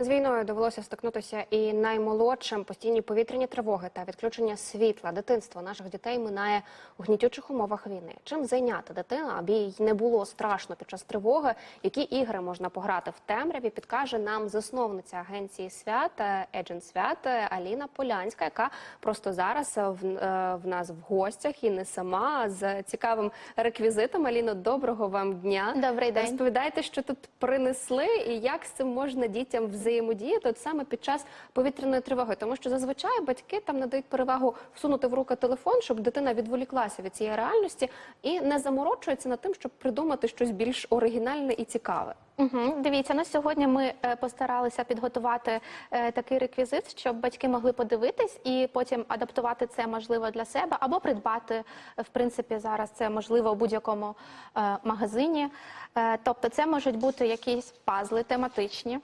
З війною довелося стикнутися і наймолодшим постійні повітряні тривоги та відключення світла. Дитинство наших дітей минає у гнітючих умовах війни. Чим зайняти дитину, аби їй не було страшно під час тривоги? Які ігри можна пограти в темряві? Підкаже нам засновниця агенції свят Еджен Свят е, Аліна Полянська, яка просто зараз в, е, в нас в гостях і не сама а з цікавим реквізитом. Аліно, доброго вам дня. Добрий день. Розповідайте, що тут принесли, і як з цим можна дітям взаємодіяти от саме під час повітряної тривоги. Тому що зазвичай батьки там надають перевагу всунути в руки телефон, щоб дитина відволіклася від цієї реальності і не заморочується над тим, щоб придумати щось більш оригінальне і цікаве. Угу. Дивіться, ну сьогодні ми е, постаралися підготувати е, такий реквізит, щоб батьки могли подивитись і потім адаптувати це можливо для себе або придбати. е, В принципі, зараз це можливо у будь-якому е, магазині. Е, тобто, це можуть бути якісь пазли тематичні,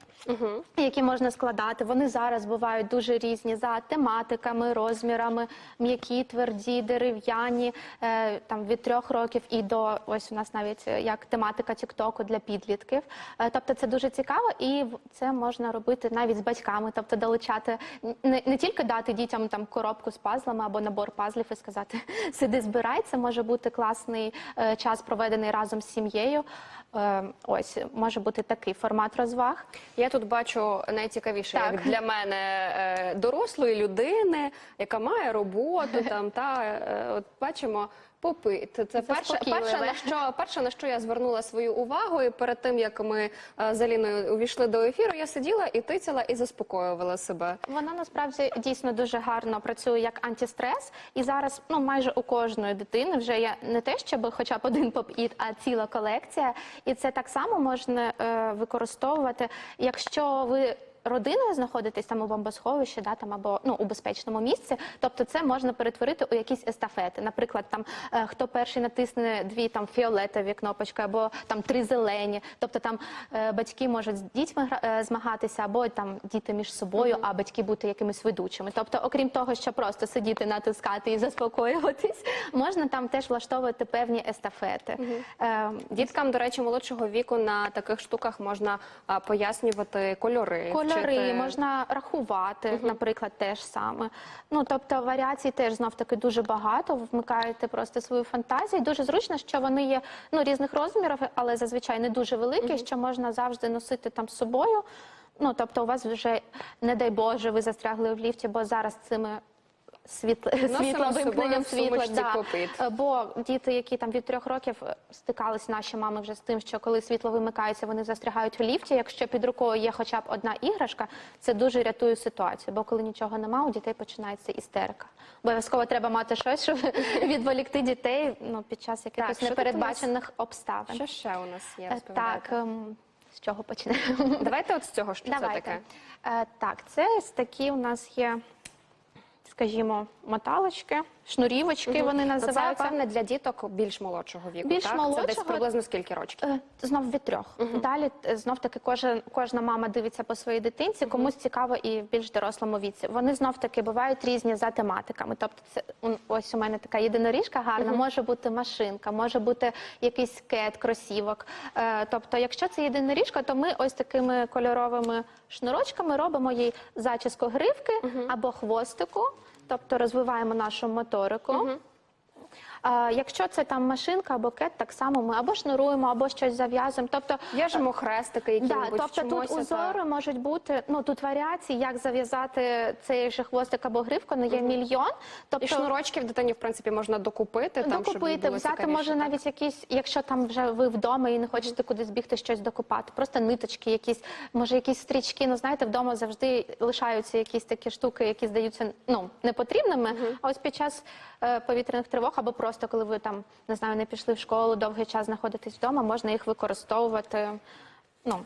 які можна складати. Вони зараз бувають дуже різні за тематиками, розмірами, м'які, тверді, дерев'яні, е, там від трьох років і до ось у нас навіть е, як тематика Тіктоку для підлітків. Е, Тобто це дуже цікаво, і це можна робити навіть з батьками, тобто долучати не, не тільки дати дітям там коробку з пазлами або набор пазлів і сказати сиди, збирай. Це може бути класний е, час, проведений разом з сім'єю. Е, ось може бути такий формат розваг. Я тут бачу найцікавіше Так. як для мене е, дорослої людини, яка має роботу там та е, от бачимо. Попит це перше, Заспокійливе. перше на що перше на що я звернула свою увагу, і перед тим як ми е, з Аліною увійшли до ефіру, я сиділа і тицяла і заспокоювала себе. Вона насправді дійсно дуже гарно працює як антистрес, і зараз ну майже у кожної дитини вже є не те, щоб хоча б один поп-іт, а ціла колекція. І це так само можна е, використовувати, якщо ви. Родиною знаходитесь там у бомбосховищі, да там або ну у безпечному місці. Тобто, це можна перетворити у якісь естафети. Наприклад, там е, хто перший натисне дві там фіолетові кнопочки, або там три зелені. Тобто там е, батьки можуть з дітьми е, змагатися, або там діти між собою, а батьки бути якимись ведучими. Тобто, окрім того, що просто сидіти, натискати і заспокоюватись, можна там теж влаштовувати певні естафети. Е, Діткам, до речі, молодшого віку на таких штуках можна пояснювати кольори. Кольори вчити- можна рахувати, наприклад, теж саме. Ну тобто варіацій теж знов таки дуже багато. Вмикаєте просто свою фантазію. Дуже зручно, що вони є ну різних розмірів, але зазвичай не дуже великі, що можна завжди носити там з собою. Ну тобто, у вас вже не дай Боже, ви застрягли в ліфті, бо зараз цими. Носимо світло вимкненням світла. попит. Е, Бо діти, які там від трьох років е, стикались наші мами вже з тим, що коли світло вимикається, вони застрягають в ліфті. Якщо під рукою є хоча б одна іграшка, це дуже рятує ситуацію. Бо коли нічого нема, у дітей починається істерика. Обов'язково треба мати щось, щоб відволікти дітей ну, під час якихось нас? непередбачених обставин. Що ще у нас є? Е. Так, ем, з чого почнемо? Давайте от з цього, що це таке. Так, це такі у нас є, скажімо, моталочки, шнурівочки вони Це, називаються. певне, для діток більш молодшого віку, Більш так? Це десь приблизно скільки років? Е, Знов від трьох. Далі е, знов таки кожен кожна мама дивиться по своїй дитинці, комусь цікаво і в більш дорослому віці. Вони знов таки бувають різні за тематиками. Тобто, це ось у мене така єдиноріжка гарна, може бути машинка, може бути якийсь кет, кросівок. Е, Тобто, якщо це єдиноріжка, то ми ось такими кольоровими шнурочками робимо їй зачіску гривки або хвостику, тобто розвиваємо нашу моторику. Якщо це там машинка або кет, так само ми або шнуруємо, або щось зав'язуємо. Тобто, В'яжемо хрестики, які да, тобто тут узори можуть бути, ну тут варіації, як зав'язати цей же хвостик або гривку, ну є мільйон. Тобто І шнурочків дитині, в принципі, можна докупити, там, докупити, було взяти цікавіше, може так? навіть якісь, якщо там вже ви вдома і не хочете кудись бігти щось докупати, просто ниточки, якісь, може, якісь стрічки. Ну знаєте, вдома завжди лишаються якісь такі штуки, які здаються ну непотрібними. А ось під час е, повітряних тривог, або просто коли ви там не знаю, не пішли в школу, довгий час знаходитесь вдома, можна їх використовувати. Ну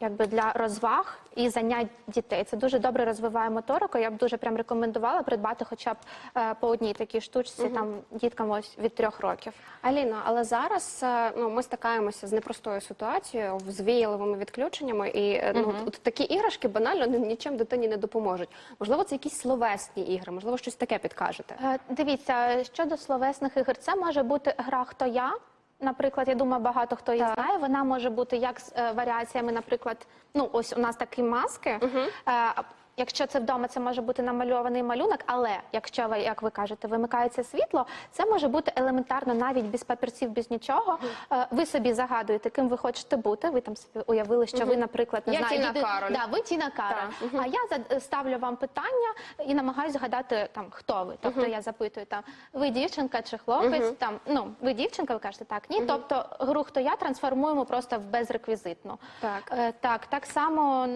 якби для розваг і занять дітей. Це дуже добре розвиває моторику. Я б дуже прям рекомендувала придбати хоча б е, по одній такій штучці там діткам ось від трьох років. Аліно, але зараз е, ну ми стикаємося з непростою ситуацією, з віяловими відключеннями, і е, ну от такі іграшки банально ні- нічим дитині не допоможуть. Можливо, це якісь словесні ігри, можливо, щось таке підкажете. Е, Дивіться, щодо словесних ігор, це може бути гра Хто я. Наприклад, я думаю, багато хто її знає. Вона може бути як з е, варіаціями, наприклад, ну ось у нас такі маски. Е, а Якщо це вдома, це може бути намальований малюнок, але якщо ви, як ви кажете, вимикається світло, це може бути елементарно навіть без папірців, без нічого. Е, Ви собі загадуєте, ким ви хочете бути. Ви там собі уявили, що ви, наприклад, не Я знаю, Тіна їде- Кароль. Да, ви Тіна Кароль. А я зад- ставлю вам питання і намагаюся згадати там хто ви. Тобто я запитую там, ви дівчинка чи хлопець? Там ну ви дівчинка, ви кажете так. Ні, тобто гру хто я трансформуємо просто в безреквізитну. Так. Е, так, так само м,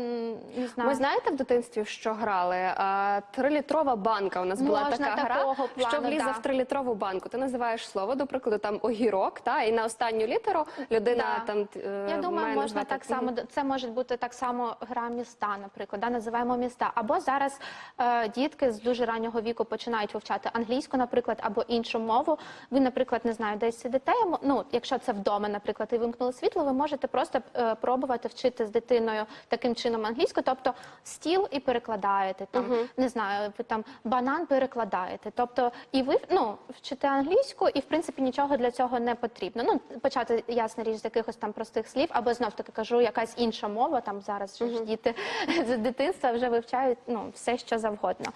не знаю. Ми знаєте в дитинстві, в що грали? А, Трилітрова банка у нас була Можна така гра, що плану, влізе да. в трилітрову банку. Ти називаєш слово, до прикладу, там огірок, та і на останню літеру людина Да. там е, Я думаю, має можна назвати. так само. Це може бути так само гра міста, наприклад, да, називаємо міста. Або зараз е, дітки з дуже раннього віку починають вивчати англійську, наприклад, або іншу мову. Ви, наприклад, не знаю, десь сидите. Ну, якщо це вдома, наприклад, і вимкнули світло, ви можете просто е, пробувати вчити з дитиною таким чином англійську, тобто стіл і перекладаєте там, не знаю, ви там банан перекладаєте. Тобто, і ви ну вчите англійську, і в принципі нічого для цього не потрібно. Ну почати ясна річ з якихось там простих слів, або знов таки кажу, якась інша мова. Там зараз же ж діти з дитинства вже вивчають ну все, що завгодно.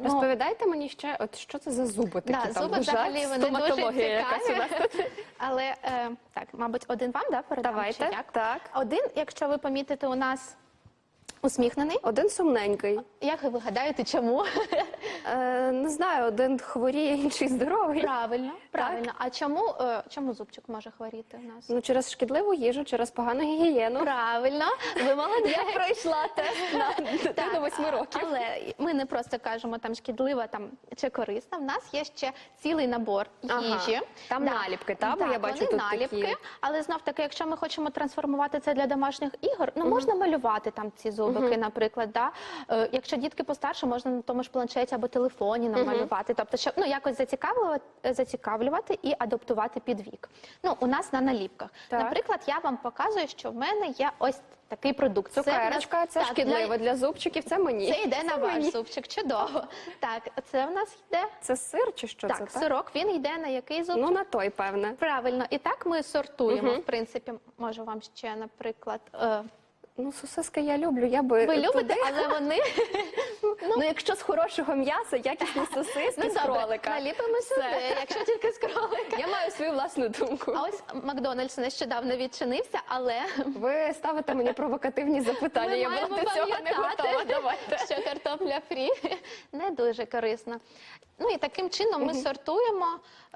Ну, Розповідайте мені ще, от що це за зуби такі Да, там зуби лежать? взагалі вони дуже Стоматологія якась у нас. цікаві. Але е, так, мабуть, один вам да, передам? Давайте, чи як? так. Один, якщо ви помітите, у нас усміхнений. Один сумненький. Як ви гадаєте, чому? Е, не знаю, один хворіє, інший здоровий. Правильно, правильно. А чому, е, чому зубчик може хворіти у нас? Ну, через шкідливу їжу, через погану гігієну. Правильно, ви молодець. Я пройшла тест на дитину восьми років. Але ми не просто кажемо там шкідлива там чи корисна. В нас є ще цілий набор Ага. їжі. Там наліпки, та? Бо я бачу вони тут наліпки, такі. але знов таки, якщо ми хочемо трансформувати це для домашніх ігор, ну можна малювати там ці зубики, наприклад. Да? Е, якщо дітки постарше, можна на тому ж планшеті або телефоні намалювати. Тобто, щоб ну якось зацікавлювати, зацікавлювати і адаптувати під вік. Ну у нас на наліпках. Так. Наприклад, я вам показую, що в мене є ось такий продукт. Це Цукерочка, це так, шкідливо для- для зубчиків, це мені. Це йде на ваш мені. зубчик. Чудово. Так, це в нас йде. Це сир чи що Так, це? сирок він йде на який зубчик? Ну, на той, певне. Правильно, і так ми сортуємо. Мгм. В принципі, можу вам ще, наприклад, е, Ну, сосиски я люблю, я би ви любите, туди. але вони Ну, якщо з хорошого м'яса, якісні сосиски ну з добре, кролика. наліпимо сюди, Все. якщо тільки з кролика. Я маю свою власну думку. А ось Макдональдс нещодавно відчинився, але Ви ставите мені провокативні запитання. ми я була до цього не готова. Давайте. що картопля фрі не дуже корисна. Ну і таким чином ми сортуємо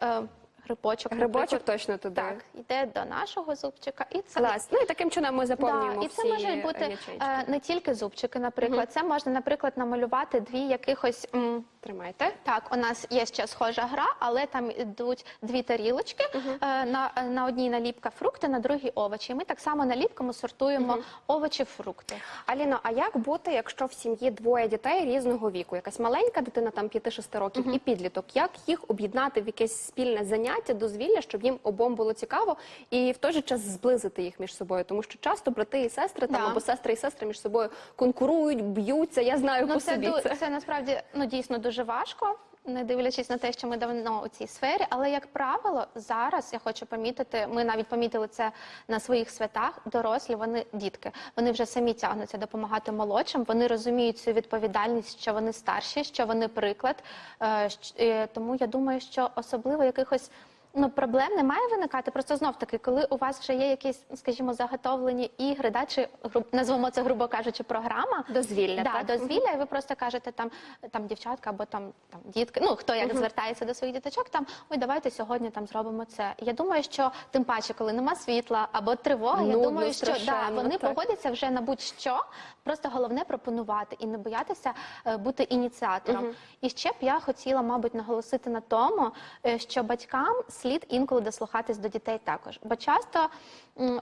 е, грибочок. Грибочок наприклад. точно туди. Так, йде до нашого зубчика, і це Клас. Ну і таким чином ми заповнюємо Да, і це всі може бути ячейки. е, не тільки зубчики, наприклад. Це можна, наприклад, намалювати дві якихось. м, Тримайте. так, у нас є ще схожа гра, але там йдуть дві тарілочки. Е, На, на одній наліпка фрукти, на другій овочі. І ми так само наліпками сортуємо овочі, фрукти. Аліно, а як бути, якщо в сім'ї двоє дітей різного віку? Якась маленька дитина, там 5-6 років, і підліток. Як їх об'єднати в якесь спільне заняття, дозвілля, щоб їм обом було цікаво, і в той же час зблизити їх між собою? Тому що часто брати і сестри там Да. або сестри і сестри між собою конкурують, б'ються. Я знаю по Ну, це, собі ду- це. це насправді ну дійсно дуже важко. Не дивлячись на те, що ми давно у цій сфері, але як правило, зараз я хочу помітити, ми навіть помітили це на своїх святах. Дорослі, вони дітки, вони вже самі тягнуться допомагати молодшим. Вони розуміють цю відповідальність, що вони старші, що вони приклад. Е, е, Тому я думаю, що особливо якихось. Ну, проблем не має виникати. Просто знов таки, коли у вас вже є якісь, скажімо, заготовлені ігри, да, чи гру- назвемо це, грубо кажучи, програма, Дозвілля, да, так? дозвілля, і ви просто кажете там, там дівчатка або там, там дітки, ну хто як звертається до своїх діточок, там ой, давайте сьогодні там зробимо це. Я думаю, що тим паче, коли нема світла або тривога, я Нудно думаю, що да, страшенно, вони так. погодяться вже на будь-що. Просто головне пропонувати і не боятися е, бути ініціатором. І ще б я хотіла, мабуть, наголосити на тому, е, що батькам слід інколи дослухатись до дітей також. Бо часто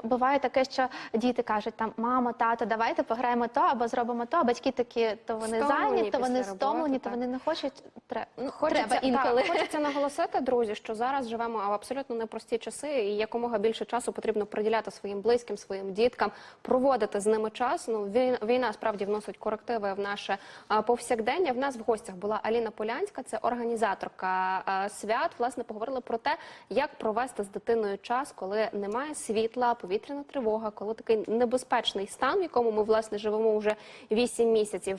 буває таке, що діти кажуть там мамо, тато, давайте пограємо то або зробимо то. А батьки такі, то вони Стомлені зайняті, то вони стомлені, то вони не хочуть. Тре- ну, Хочеться, треба інколи. Так, хочеться наголосити, друзі, що зараз живемо в абсолютно непрості часи, і якомога більше часу потрібно приділяти своїм близьким, своїм діткам, проводити з ними час. Ну війна справді вносить корективи в наше повсякдення. В нас в гостях була Аліна Полянська, це організаторка свят. Власне, поговорили про те, як провести з дитиною час, коли немає світла, повітряна тривога, коли такий небезпечний стан, в якому ми власне живемо вже 8 місяців.